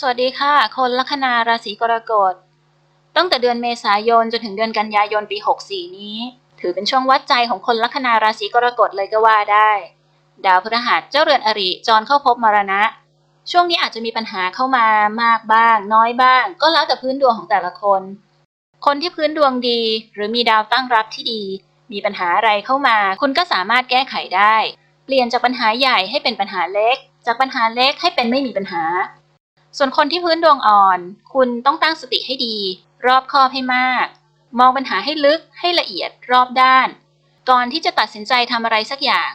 สวัสดีค่ะ คนลัคนาราศีกรกฎ ตั้งแต่เดือนเมษายนจนถึงเดือนกันยายนปี 64 นี้ ถือเป็นช่วงวัดใจของคนลัคนาราศีกรกฎเลยก็ว่าได้ ดาวพฤหัสเจ้าเรือนอริจรเข้าพบมรณะ ช่วงนี้อาจจะมีปัญหาเข้ามามากบ้าง น้อยบ้าง ก็แล้วแต่พื้นดวงของแต่ละคน คนที่พื้นดวงดี หรือมีดาวตั้งรับที่ดี มีปัญหาอะไรเข้ามา คุณก็สามารถแก้ไขได้ เปลี่ยนจากปัญหาใหญ่ให้เป็นปัญหาเล็ก จากปัญหาเล็กให้เป็นไม่มีปัญหา ส่วนคนที่พื้นดวงอ่อน คุณต้องตั้งสติให้ดี รอบคอบให้มาก มองปัญหาให้ลึกให้ละเอียดรอบด้าน ก่อนที่จะตัดสินใจทำอะไรสักอย่าง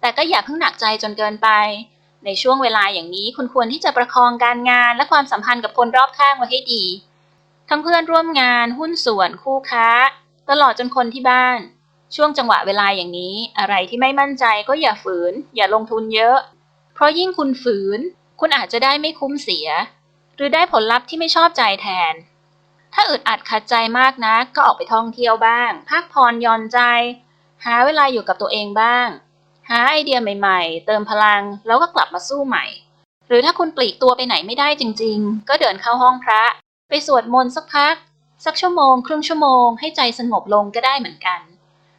แต่ก็อย่าเพิ่งหนักใจจนเกินไป ในช่วงเวลาอย่างนี้คุณควรที่จะประคองการงานและความสัมพันธ์กับคนรอบข้างไว้ให้ดี ทั้งเพื่อนร่วมงานหุ้นส่วนคู่ค้า ตลอดจนคนที่บ้าน ช่วงจังหวะเวลาอย่างนี้ อะไรที่ไม่มั่นใจก็อย่าฝืน อย่าลงทุนเยอะ เพราะยิ่งคุณฝืน คุณอาจจะได้ไม่คุ้มเสีย หรือได้ผลลัพธ์ที่ไม่ชอบใจแทน ถ้าอึดอัดขัดใจมากนะก็ออกไปท่องเที่ยวบ้าง พักผ่อนย่อนใจ หาเวลาอยู่กับตัวเองบ้าง หาไอเดียใหม่ๆ เติมพลังแล้วก็กลับมาสู้ใหม่ หรือถ้าคุณปลีกตัวไปไหนไม่ได้จริง ๆ ก็เดินเข้าห้องพระ ไปสวดมนต์สักพัก สักชั่วโมง ครึ่งชั่วโมงให้ใจสงบลงก็ได้เหมือนกัน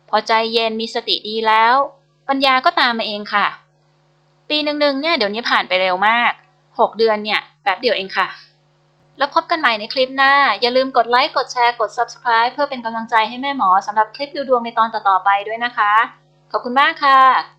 พอใจเย็นมีสติดีแล้ว ปัญญาก็ตามมาเองค่ะ ปีหนึ่งๆเนี่ยเดี๋ยวนี้ผ่านไปเร็วมาก 6 เดือนเนี่ยแป๊บเดียวเองค่ะ แล้วพบกันใหม่ในคลิปหน้า อย่าลืมกดไลค์ กดแชร์ กด subscribe เพื่อเป็นกำลังใจให้แม่หมอสำหรับคลิปดูดวงในตอนต่อๆไปด้วยนะคะ ขอบคุณมากค่ะ